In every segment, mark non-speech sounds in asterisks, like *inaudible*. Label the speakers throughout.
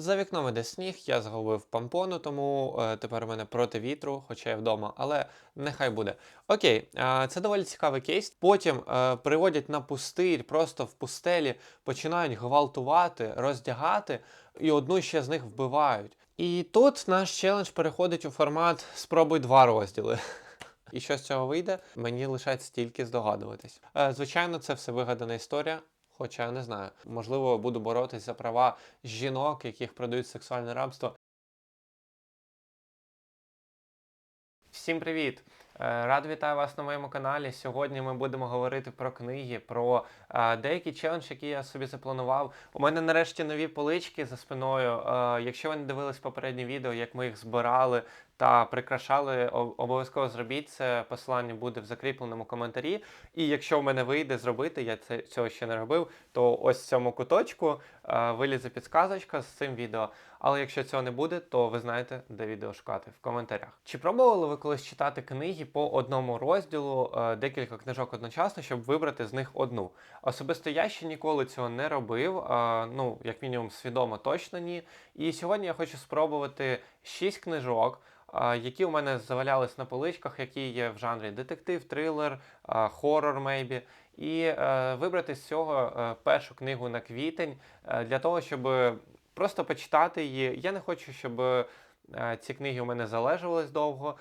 Speaker 1: За вікном іде сніг, я згубив помпону, тому е, тепер у мене проти вітру, хоча я вдома, але нехай буде. Окей, це доволі цікавий кейс. Потім е, приводять на пустир, просто в пустелі починають гвалтувати, роздягати, і одну ще з них вбивають. І тут наш челендж переходить у формат спробуй два розділи. *laughs* І що з цього вийде, мені лишається тільки здогадуватись. Е, звичайно, це все вигадана історія. Хоча не знаю, можливо, буду боротись за права жінок, яких продають сексуальне рабство. Всім привіт! Е, Радий вітаю вас на моєму каналі. Сьогодні ми будемо говорити про книги, про е, деякий челендж, який я собі запланував. У мене нарешті нові полички за спиною. Е, якщо ви не дивились попереднє відео, як ми їх збирали та прикрашали, обов'язково зробіть це. Посилання буде в закріпленому коментарі. І якщо в мене вийде зробити, я це цього ще не робив, то ось в цьому куточку е, вилізе підсказочка з цим відео. Але якщо цього не буде, то ви знаєте, де відео шукати в коментарях. Чи пробували ви колись читати книги по одному розділу, е, декілька книжок одночасно, щоб вибрати з них одну? Особисто я ще ніколи цього не робив. е, Ну, як мінімум, свідомо точно ні. І сьогодні я хочу спробувати шість книжок. Які у мене завалялись на поличках, які є в жанрі детектив, трилер, хорор, мейбі, і е, вибрати з цього е, першу книгу на квітень е, для того, щоб просто почитати її. Я не хочу, щоб ці книги у мене залежувались довго.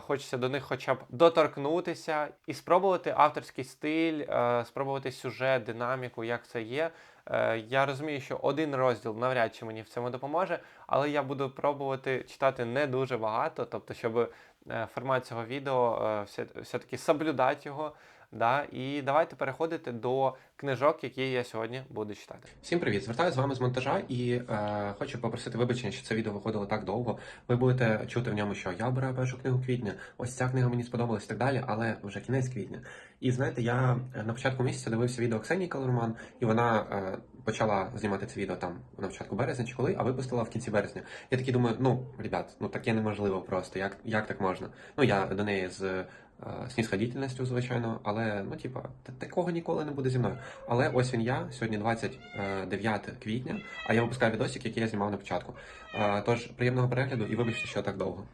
Speaker 1: Хочеться до них хоча б доторкнутися і спробувати авторський стиль, спробувати сюжет, динаміку, як це є. Е, Я розумію, що один розділ навряд чи мені в цьому допоможе, але я буду пробувати читати не дуже багато, тобто, щоб е, формат цього відео е, все-таки соблюдати його. Да? І давайте переходити до книжок, які я сьогодні буду читати.
Speaker 2: Всім привіт! Звертаюся з вами з монтажа і е, хочу попросити вибачення, що це відео виходило так довго. Ви будете чути в ньому, що я обираю першу книгу квітня, ось ця книга мені сподобалась і так далі, але вже кінець квітня. І знаєте, я е, на початку місяця дивився відео Ксенії Калерман, і вона е, почала знімати це відео там на початку березня чи коли, а випустила в кінці березня. Я такий думаю, ну, ребят, ну таке неможливо просто. Як, як так можна? Ну я до неї з. Е, Снісходітельністю, звичайно, але ну, типа, такого ніколи не буде зі мною. Але ось він я, сьогодні 29 квітня, а я випускаю відосик, який я знімав на початку. Е, Тож приємного перегляду і вибачте, що так довго.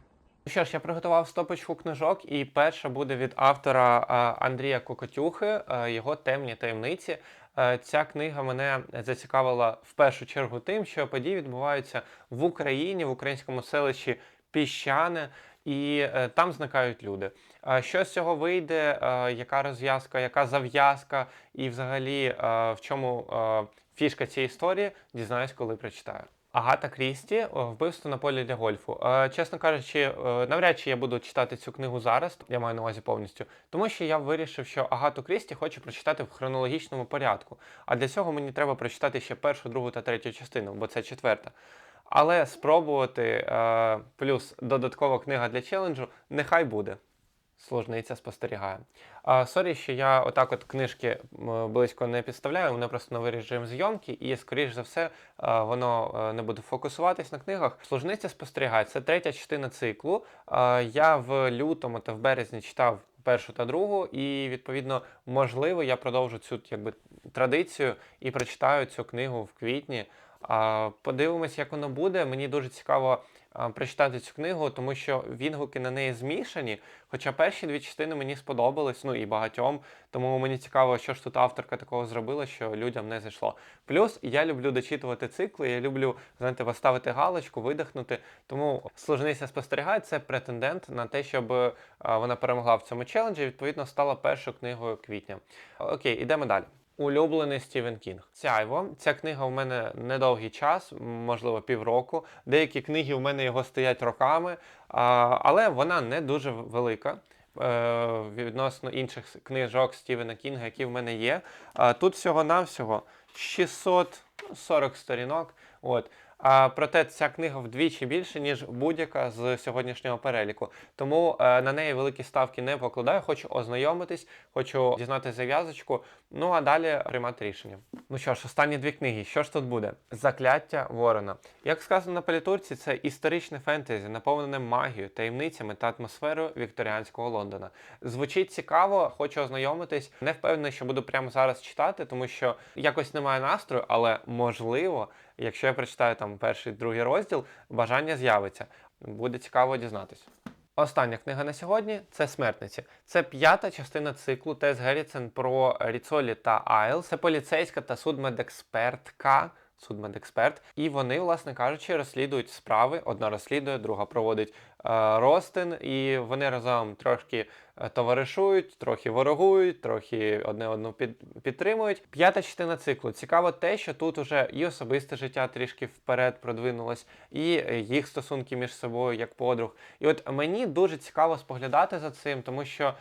Speaker 1: Ну що ж, я приготував стопочку книжок, і перша буде від автора Андрія Кокотюхи, його темні таємниці. Е, Ця книга мене зацікавила в першу чергу тим, що події відбуваються в Україні, в українському селищі Піщане, і е, там зникають люди. Що з цього вийде, яка розв'язка, яка зав'язка, і взагалі в чому фішка цієї історії, дізнаюсь, коли прочитаю. Агата Крісті вбивство на полі для гольфу. Чесно кажучи, навряд чи я буду читати цю книгу зараз, я маю на увазі повністю, тому що я вирішив, що Агату Крісті хочу прочитати в хронологічному порядку. А для цього мені треба прочитати ще першу, другу та третю частину, бо це четверта. Але спробувати плюс додаткова книга для челенджу нехай буде. Сложниця спостерігає. А, Сорі, що я отак от книжки близько не підставляю, вони просто новий режим зйомки, і, скоріш за все, воно е, не буде фокусуватись на книгах. Сложниця спостерігає. Це третя частина циклу. Я в лютому та в березні читав першу та другу, і відповідно, можливо, я продовжу цю якби традицію і прочитаю цю книгу в квітні. Подивимось, як воно буде. Мені дуже цікаво прочитати цю книгу, тому що відгуки на неї змішані. Хоча перші дві частини мені сподобались, ну і багатьом. Тому мені цікаво, що ж тут авторка такого зробила, що людям не зайшло. Плюс я люблю дочитувати цикли, я люблю знаєте, поставити галочку, видихнути. Тому служниця спостерігає це претендент на те, щоб е, вона перемогла в цьому челенджі. Відповідно, стала першою книгою квітня. Окей, ідемо далі. Улюблений Стівен Кінг. Сяйво. Ця книга в мене недовгий час, можливо, півроку. Деякі книги в мене його стоять роками, але вона не дуже велика. е, Відносно інших книжок Стівена Кінга, які в мене є. Тут всього-навсього 640 сторінок. От. А, проте ця книга вдвічі більше, ніж будь-яка з сьогоднішнього переліку. Тому е, на неї великі ставки не покладаю. Хочу ознайомитись, хочу дізнати зав'язочку. Ну а далі приймати рішення. Ну що ж, останні дві книги. Що ж тут буде? Закляття Ворона. Як сказано на політурці, це історичне фентезі, наповнене магією, таємницями та атмосферою вікторіанського Лондона. Звучить цікаво, хочу ознайомитись. Не впевнений, що буду прямо зараз читати, тому що якось немає настрою, але можливо. Якщо я прочитаю там перший, другий розділ, бажання з'явиться. Буде цікаво дізнатися. Остання книга на сьогодні це смертниці. Це п'ята частина циклу Тес Геріцен про Ріцолі та Айл. Це поліцейська та судмедекспертка. Судмедексперт, і вони, власне кажучи, розслідують справи. Одна розслідує, друга проводить е, розтин, і вони разом трошки е, товаришують, трохи ворогують, трохи одне одну під, підтримують. П'ята частина циклу. Цікаво те, що тут уже і особисте життя трішки вперед продвинулось, і е, їх стосунки між собою як подруг. І от мені дуже цікаво споглядати за цим, тому що,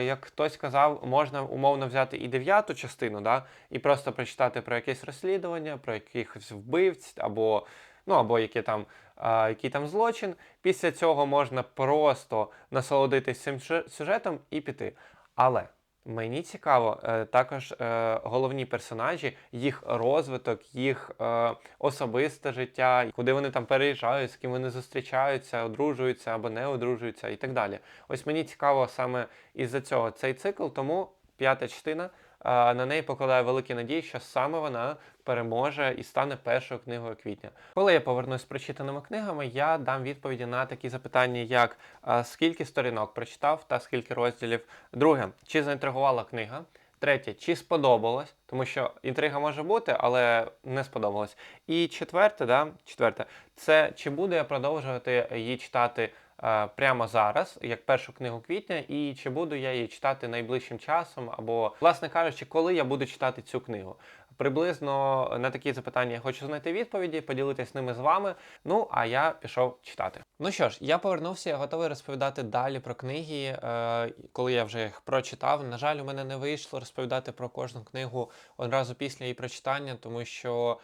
Speaker 1: як хтось сказав, можна умовно взяти і дев'яту частину, да, і просто прочитати про якесь розслідування, про якихось вбивць або. Ну, або які там, який там злочин. Після цього можна просто насолодитись цим сюжетом і піти. Але мені цікаво е, також е, головні персонажі, їх розвиток, їх е, особисте життя, куди вони там переїжджають, з ким вони зустрічаються, одружуються або не одружуються і так далі. Ось мені цікаво саме із-за цього цей цикл, тому п'ята частина. На неї покладаю великі надії, що саме вона переможе і стане першою книгою квітня. Коли я повернусь з прочитаними книгами, я дам відповіді на такі запитання, як скільки сторінок прочитав та скільки розділів. Друге, чи заінтригувала книга. Третє, чи сподобалось, тому що інтрига може бути, але не сподобалось. І четверте, да, четверте, це чи буду я продовжувати її читати е, прямо зараз, як першу книгу квітня, і чи буду я її читати найближчим часом, або, власне кажучи, коли я буду читати цю книгу. Приблизно на такі запитання я хочу знайти відповіді, поділитися ними з вами. Ну а я пішов читати. Ну що ж, я повернувся, я готовий розповідати далі про книги, е, коли я вже їх прочитав. На жаль, у мене не вийшло розповідати про кожну книгу одразу після її прочитання, тому що.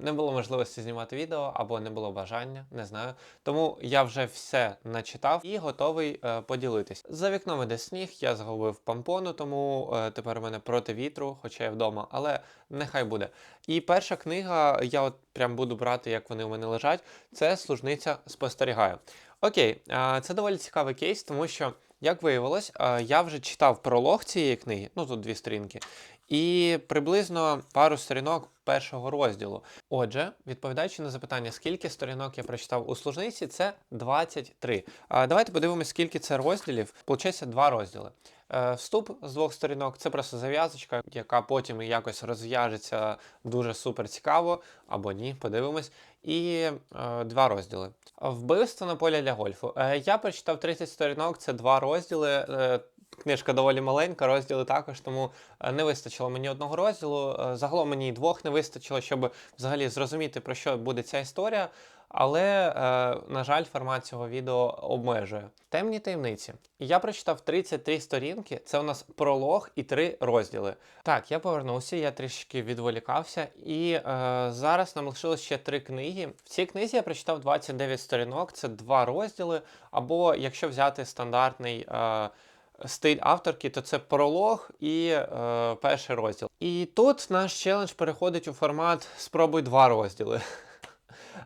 Speaker 1: Не було можливості знімати відео або не було бажання, не знаю. Тому я вже все начитав і готовий е, поділитись. За вікном іде сніг, я згубив помпону, тому е, тепер у мене проти вітру, хоча я вдома, але нехай буде. І перша книга, я от прям буду брати, як вони у мене лежать. Це служниця спостерігає. Окей, це доволі цікавий кейс, тому що, як виявилось, я вже читав пролог цієї книги, ну тут дві сторінки, і приблизно пару сторінок першого розділу. Отже, відповідаючи на запитання, скільки сторінок я прочитав у служниці, це 23. А, давайте подивимося, скільки це розділів. Получається два розділи. Е, Вступ з двох сторінок це просто зав'язочка, яка потім якось розв'яжеться дуже супер цікаво, або ні, подивимось. І е, два розділи. Вбивство на полі для гольфу. Е, я прочитав 30 сторінок, це два розділи. Е, Книжка доволі маленька, розділи також, тому е, не вистачило мені одного розділу. Е, Загалом мені двох не вистачило, щоб взагалі зрозуміти, про що буде ця історія. Але, е, на жаль, формат цього відео обмежує. Темні таємниці. Я прочитав 33 сторінки, це у нас пролог і три розділи. Так, я повернувся, я трішки відволікався, і е, зараз нам лишилось ще три книги. В цій книзі я прочитав 29 сторінок, це два розділи. Або якщо взяти стандартний. Е, Стиль авторки, то це пролог і е, перший розділ. І тут наш челендж переходить у формат спробуй два розділи. *laughs*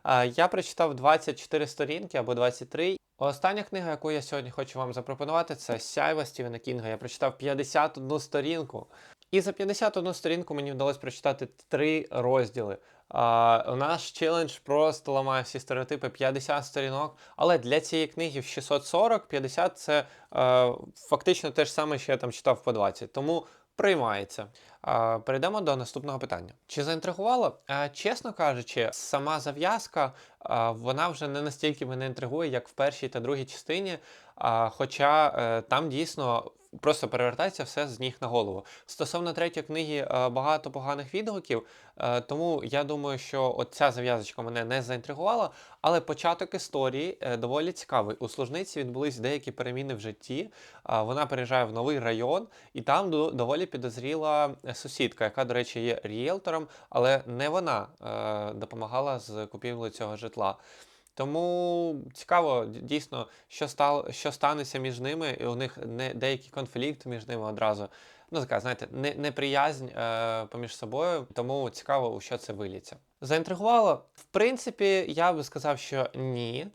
Speaker 1: Е, Я прочитав 24 сторінки або 23. Остання книга, яку я сьогодні хочу вам запропонувати, це Сяйва Стівена Кінга. Я прочитав 51 сторінку. І за 51 сторінку мені вдалося прочитати три розділи. А, наш челендж просто ламає всі стереотипи 50 сторінок. Але для цієї книги в 640, 50 це е, фактично те ж саме, що я там читав по 20. Тому приймається. А, перейдемо до наступного питання. Чи заінтригувало? А, чесно кажучи, сама зав'язка а, вона вже не настільки мене інтригує, як в першій та другій частині. А, хоча е, там дійсно просто перевертається все з ніг на голову. Стосовно третьої книги е, багато поганих відгуків, е, тому я думаю, що от ця зав'язочка мене не заінтригувала, але початок історії е, доволі цікавий. У служниці відбулись деякі переміни в житті. Вона переїжджає в новий район, і там до- доволі підозріла сусідка, яка, до речі, є ріелтором, але не вона допомагала з купівлею цього житла. Тому цікаво, дійсно, що стало, що станеться між ними, і у них не деякий конфлікт між ними одразу. Ну, така, знаєте, не, неприязнь е, поміж собою, тому цікаво, у що це виліться. Заінтригувало? В принципі, я би сказав, що ні.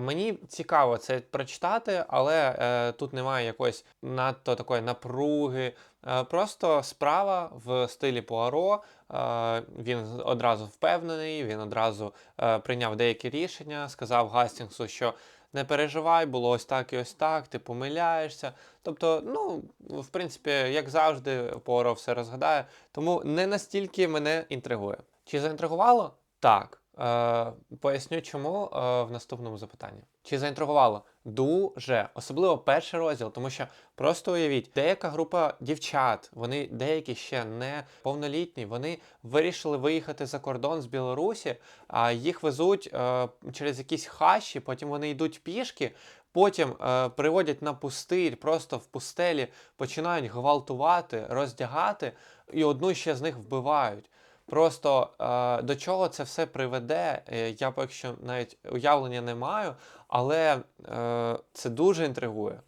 Speaker 1: Мені цікаво це прочитати, але е, тут немає якоїсь надто такої напруги. Е, просто справа в стилі Пуаро. Е, він одразу впевнений, він одразу е, прийняв деякі рішення, сказав Гастінгсу, що не переживай, було ось так і ось так, ти помиляєшся. Тобто, ну, в принципі, як завжди, Пуаро все розгадає. Тому не настільки мене інтригує. Чи заінтригувало? Так. Е, поясню, чому е, в наступному запитанні. Чи заінтригувало? Дуже, особливо перший розділ, тому що просто уявіть, деяка група дівчат, вони деякі ще не повнолітні, вони вирішили виїхати за кордон з Білорусі, а їх везуть е, через якісь хащі, потім вони йдуть пішки, потім е, приводять на пустир, просто в пустелі починають гвалтувати, роздягати, і одну ще з них вбивають. Просто е, до чого це все приведе, е, я поки що навіть уявлення не маю, але е, це дуже інтригує.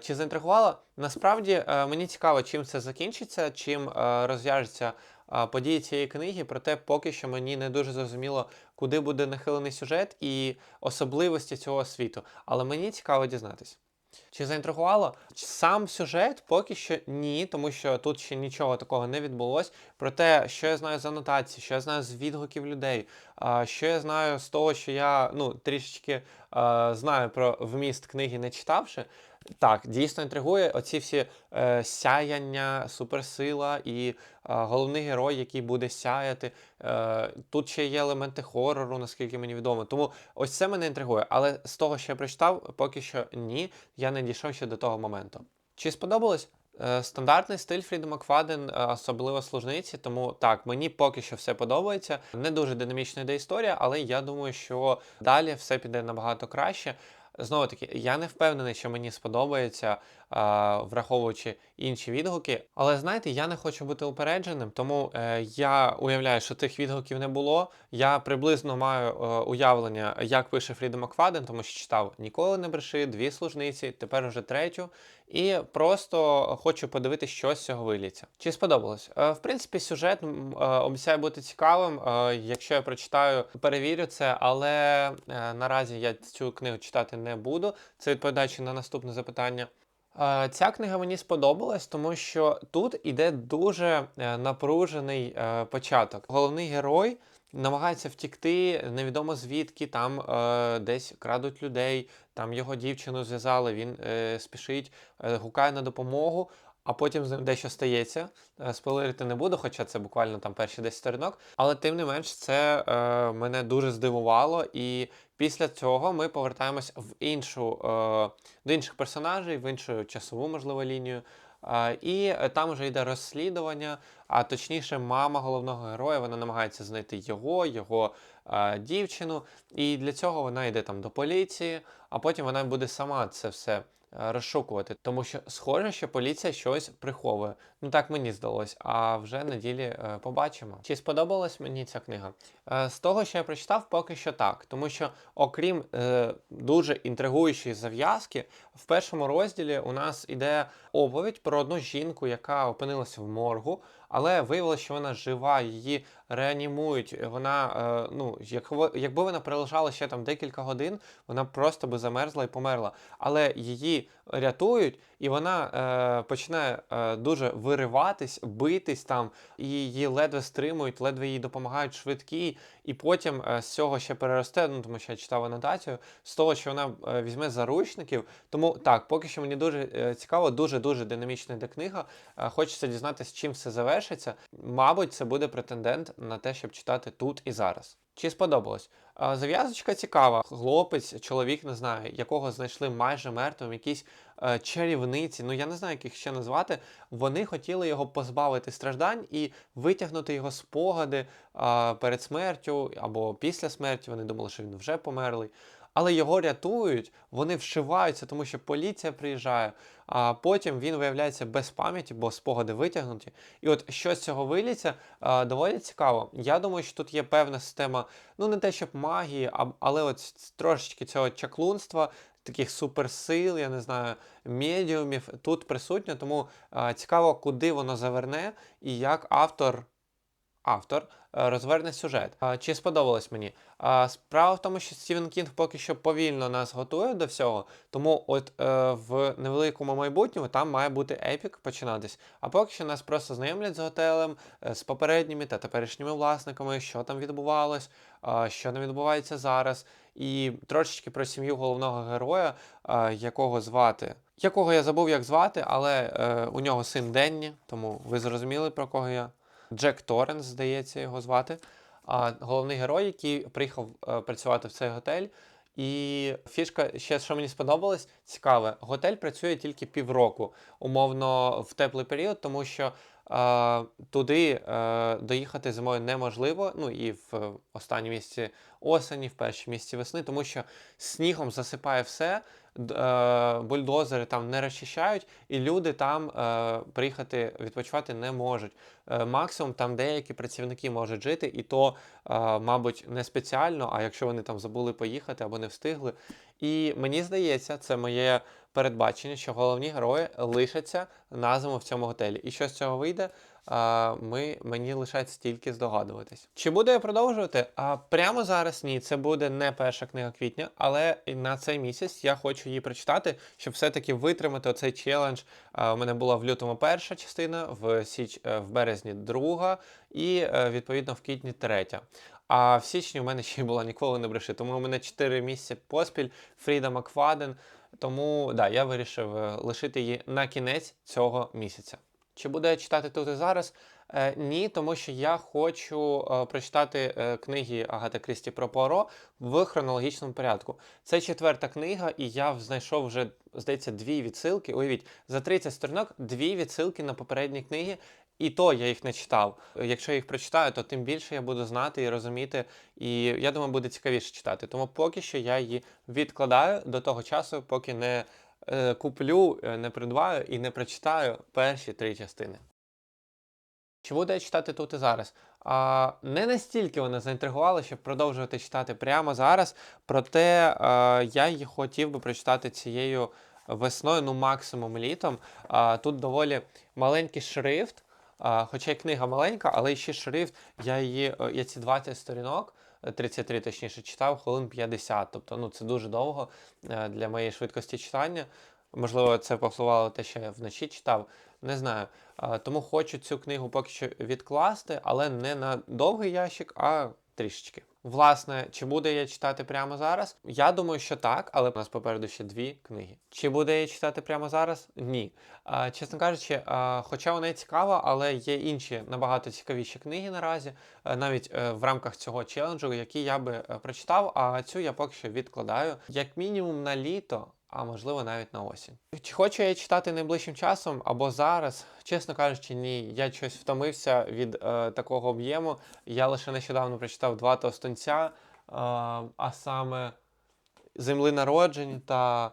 Speaker 1: Чи заінтригувало? Насправді мені цікаво, чим це закінчиться, чим е, розв'яжеться події цієї книги, проте поки що мені не дуже зрозуміло, куди буде нахилений сюжет і особливості цього світу. Але мені цікаво дізнатись. Чи заінтригувало? Сам сюжет поки що ні, тому що тут ще нічого такого не відбулось. Проте, що я знаю з анотації, що я знаю з відгуків людей, що я знаю з того, що я ну, трішечки знаю про вміст книги, не читавши. Так, дійсно інтригує оці всі е, сяяння, суперсила і е, головний герой, який буде сяяти. Е, тут ще є елементи хорору, наскільки мені відомо. Тому ось це мене інтригує. Але з того, що я прочитав, поки що ні, я не дійшов ще до того моменту. Чи сподобалось? Е, Стандартний стиль Freedom Макфаден, е, особливо служниці, тому так, мені поки що все подобається. Не дуже динамічна йде історія, але я думаю, що далі все піде набагато краще. Знову таки, я не впевнений, що мені сподобається, враховуючи інші відгуки. Але знаєте, я не хочу бути упередженим, тому е, я уявляю, що тих відгуків не було. Я приблизно маю е, уявлення, як пише Фріда Макфаден, тому що читав ніколи не бреши, дві служниці, тепер вже третю. І просто хочу подивитися, що з цього виліться. Чи сподобалось? Е, в принципі, сюжет обіцяє бути цікавим. Якщо я прочитаю, перевірю це, але наразі я цю книгу читати не буду. Це відповідаючи на наступне запитання. Ця книга мені сподобалась, тому що тут іде дуже е, напружений е, початок. Головний герой намагається втікти, невідомо звідки, там е, десь крадуть людей, там його дівчину зв'язали, він спішить, гукає на допомогу, а потім з ним дещо стається. Спойлерити не буду, хоча це буквально там перші 10 сторінок. Але тим не менш, це мене дуже здивувало. І після цього ми повертаємось в іншу, е, до інших персонажей, в іншу часову, можливо, лінію. Е, і там вже йде розслідування, а точніше, мама головного героя вона намагається знайти його, його е, дівчину. І для цього вона йде там до поліції, а потім вона буде сама це все розшукувати. Тому що схоже, що поліція щось приховує. Ну так мені здалось, а вже на ділі е, побачимо. Чи сподобалась мені ця книга? Е, з того, що я прочитав, поки що так. Тому що, окрім е, дуже інтригуючої зав'язки, в першому розділі у нас іде оповідь про одну жінку, яка опинилася в моргу, але виявилося, що вона жива, її реанімують. Вона, е, ну, якби, вона пролежала ще там декілька годин, вона просто би замерзла і померла. Але її рятують, і вона е, починає е, дуже вириватись, битись там, і її ледве стримують, ледве їй допомагають швидкі, і потім з цього ще переросте, ну тому що я читав анотацію, з того, що вона візьме заручників. Тому так, поки що мені дуже цікаво, дуже дуже динамічна йде книга. Хочеться дізнатися, чим все завершиться. Мабуть, це буде претендент на те, щоб читати тут і зараз. Чи сподобалось? Зав'язочка цікава. Хлопець, чоловік, не знаю, якого знайшли майже мертвим, якісь е, чарівниці, ну я не знаю, як їх ще назвати. Вони хотіли його позбавити страждань і витягнути його спогади перед смертю або після смерті. Вони думали, що він вже померлий. Але його рятують, вони вшиваються, тому що поліція приїжджає. А потім він виявляється без пам'яті, бо спогади витягнуті. І от що з цього виліться, доволі цікаво. Я думаю, що тут є певна система, ну не те, щоб магії, а, але от трошечки цього чаклунства, таких суперсил, я не знаю, медіумів тут присутньо. Тому а, цікаво, куди воно заверне і як автор автор е, розверне сюжет. Чи сподобалось мені? Справа в тому, що Стівен Кінг поки що повільно нас готує до всього, тому от е, в невеликому майбутньому там має бути епік починатись. А поки що нас просто знайомлять з готелем, е, з попередніми та теперішніми власниками, що там відбувалось, що не відбувається зараз, і трошечки про сім'ю головного героя, якого звати. Якого я забув, як звати, але у нього син Денні, тому ви зрозуміли, про кого я. Джек Торренс, здається, його звати. А головний герой, який приїхав е, працювати в цей готель. І фішка, ще що мені сподобалось, цікаве, готель працює тільки півроку, умовно в теплий період, тому що е, туди е, доїхати зимою неможливо. Ну і в останній місці осені, в першій місці весни, тому що снігом засипає все, е, бульдозери там не розчищають, і люди там е, приїхати відпочивати не можуть. Е, максимум там деякі працівники можуть жити, і то, мабуть, не спеціально, а якщо вони там забули поїхати або не встигли. І мені здається, це моє передбачення, що головні герої лишаться на зиму в цьому готелі. І що з цього вийде, ми, мені лишається тільки здогадуватись. Чи буду я продовжувати? А прямо зараз ні, це буде не перша книга квітня, але на цей місяць я хочу її прочитати, щоб все-таки витримати оцей челендж. У мене була в лютому перша частина, в січ е, в березні друга, і е, відповідно в квітні третя. А в січні у мене ще й була ніколи не бреши. Тому у мене 4 місяці поспіль Фріда Макфаден. Тому да, я вирішив е, лишити її на кінець цього місяця. Чи буду я читати тут і зараз? Е, ні, тому що я хочу е, прочитати е, книги Агати Крісті про Пуаро в хронологічному порядку. Це четверта книга, і я знайшов вже, здається, дві відсилки. Уявіть, за 30 сторінок дві відсилки на попередні книги. І то я їх не читав. Якщо я їх прочитаю, то тим більше я буду знати і розуміти. І я думаю, буде цікавіше читати. Тому поки що я її відкладаю до того часу, поки не куплю, е, не придбаю і не прочитаю перші три частини. Чи буду я читати тут і зараз? А, не настільки вона заінтригувала, щоб продовжувати читати прямо зараз. Проте а, я її хотів би прочитати цією весною, ну максимум літом. А, тут доволі маленький шрифт. А, хоча й книга маленька, але ще шрифт. Я її, е, я ці 20 сторінок, е, 33 точніше, читав хвилин 50. Тобто, ну це дуже довго е, для моєї швидкості читання. Можливо, це впливало те, що я вночі читав. Не знаю. Тому хочу цю книгу поки що відкласти, але не на довгий ящик, а трішечки. Власне, чи буде я читати прямо зараз? Я думаю, що так, але у нас попереду ще дві книги. Чи буде я читати прямо зараз? Ні. А, чесно кажучи, а, хоча вона цікава, але є інші набагато цікавіші книги наразі, е, навіть а, в рамках цього челенджу, які я би е, прочитав, а цю я поки що відкладаю, як мінімум на літо. А можливо навіть на осінь. Чи хочу я читати найближчим часом або зараз? Чесно кажучи, ні. Я щось втомився від е, такого об'єму. Я лише нещодавно прочитав два товстунця, е, а саме Земли народжень та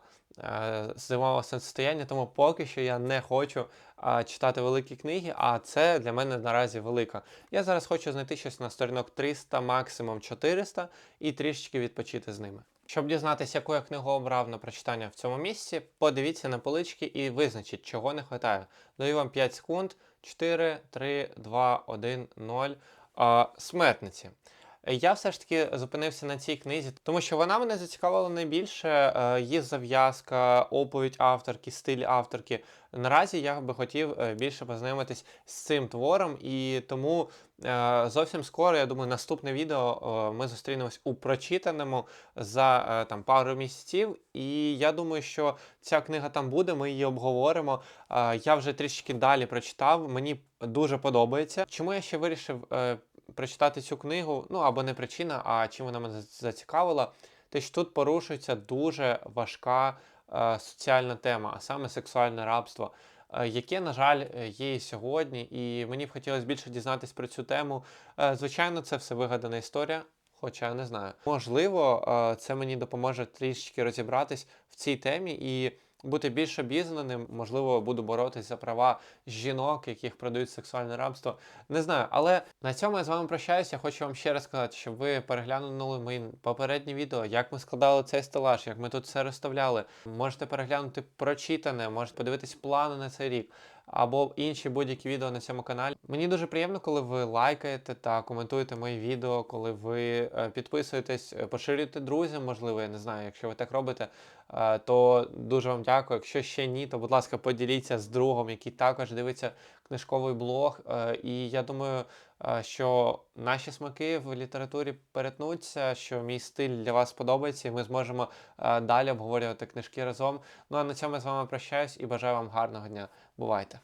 Speaker 1: зимове сонцестояння, тому поки що я не хочу е, читати великі книги, а це для мене наразі велика. Я зараз хочу знайти щось на сторінок 300, максимум 400 і трішечки відпочити з ними. Щоб дізнатися, яку я книгу обрав на прочитання в цьому місці, подивіться на полички і визначіть, чого не вистачає. Даю вам 5 секунд. 4, 3, 2, 1, 0. А, смертниці. Я все ж таки зупинився на цій книзі, тому що вона мене зацікавила найбільше. е, Її зав'язка, оповідь авторки, стиль авторки. Наразі я би хотів е, більше познайомитись з цим твором, і тому е, зовсім скоро, я думаю, наступне відео ми зустрінемось у прочитаному за там пару місяців. І я думаю, що ця книга там буде. Ми її обговоримо. Я вже трішки далі прочитав. Мені дуже подобається. Чому я ще вирішив прочитати цю книгу? Ну або не причина, а чим вона мене зацікавила. Те, що тут порушується дуже важка е, соціальна тема, а саме сексуальне рабство, е, яке, на жаль, е, є і сьогодні. І мені б хотілося більше дізнатись про цю тему. Е, звичайно, це все вигадана історія. Хоча я не знаю. Можливо, е, це мені допоможе трішки розібратись в цій темі і бути більш обізнаним. Можливо, буду боротись за права жінок, яких продають сексуальне рабство. Не знаю, але на цьому я з вами прощаюся. Хочу вам ще раз сказати, щоб ви переглянули мої попередні відео, як ми складали цей стелаж, як ми тут все розставляли. Можете переглянути прочитане, можете подивитись плани на цей рік. Або інші будь-які відео на цьому каналі. Мені дуже приємно, коли ви лайкаєте та коментуєте мої відео, коли ви е, підписуєтесь, е, поширюєте друзям, можливо, я не знаю, якщо ви так робите, е, то дуже вам дякую. Якщо ще ні, то будь ласка, поділіться з другом, який також дивиться книжковий блог. І я думаю, що наші смаки в літературі перетнуться, що мій стиль для вас подобається, і ми зможемо далі обговорювати книжки разом. Ну а на цьому я з вами прощаюсь і бажаю вам гарного дня. Бувайте!